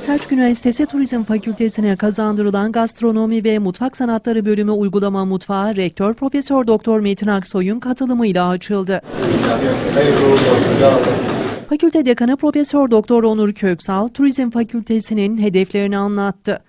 Selçuk Üniversitesi Turizm Fakültesine kazandırılan Gastronomi ve Mutfak Sanatları Bölümü Uygulama Mutfağı Rektör Profesör Doktor Metin Aksoy'un katılımıyla açıldı. Fakülte Dekanı Profesör Doktor Onur Köksal, Turizm Fakültesinin hedeflerini anlattı.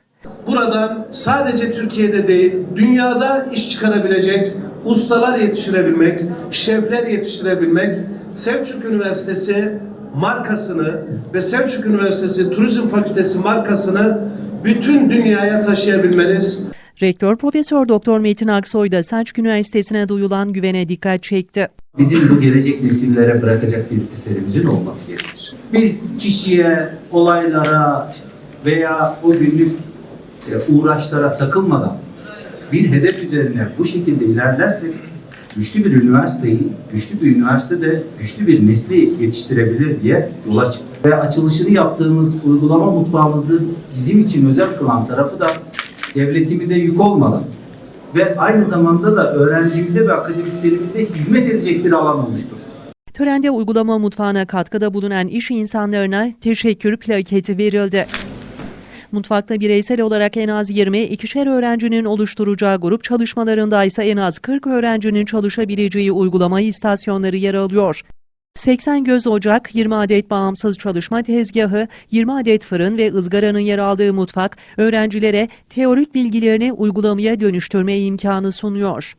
Buradan sadece Türkiye'de değil, dünyada iş çıkarabilecek ustalar yetiştirebilmek, şefler yetiştirebilmek, Selçuk Üniversitesi markasını ve Selçuk Üniversitesi Turizm Fakültesi markasını bütün dünyaya taşıyabilmeniz, Rektör Profesör Doktor Metin Aksoy da Selçuk Üniversitesi'ne duyulan güvene dikkat çekti. bizim bu gelecek nesillere bırakacak bir eserimizin olması gerekir. Biz kişiye, olaylara veya o günlük e, uğraşlara takılmadan bir hedef üzerine bu şekilde ilerlersek güçlü bir üniversiteyi, güçlü bir üniversitede güçlü bir nesli yetiştirebilir diye yola çıktık. Ve açılışını yaptığımız uygulama mutfağımızı bizim için özel kılan tarafı da devletimize yük olmadan ve aynı zamanda da öğrencimize ve akademisyenimize hizmet edecek bir alan olmuştur. Törende uygulama mutfağına katkıda bulunan iş insanlarına teşekkür plaketi verildi. Mutfakta bireysel olarak en az 20, ikişer öğrencinin oluşturacağı grup çalışmalarında ise en az 40 öğrencinin çalışabileceği uygulama istasyonları yer alıyor. 80 göz ocak, 20 adet bağımsız çalışma tezgahı, 20 adet fırın ve ızgaranın yer aldığı mutfak öğrencilere teorik bilgilerini uygulamaya dönüştürme imkanı sunuyor.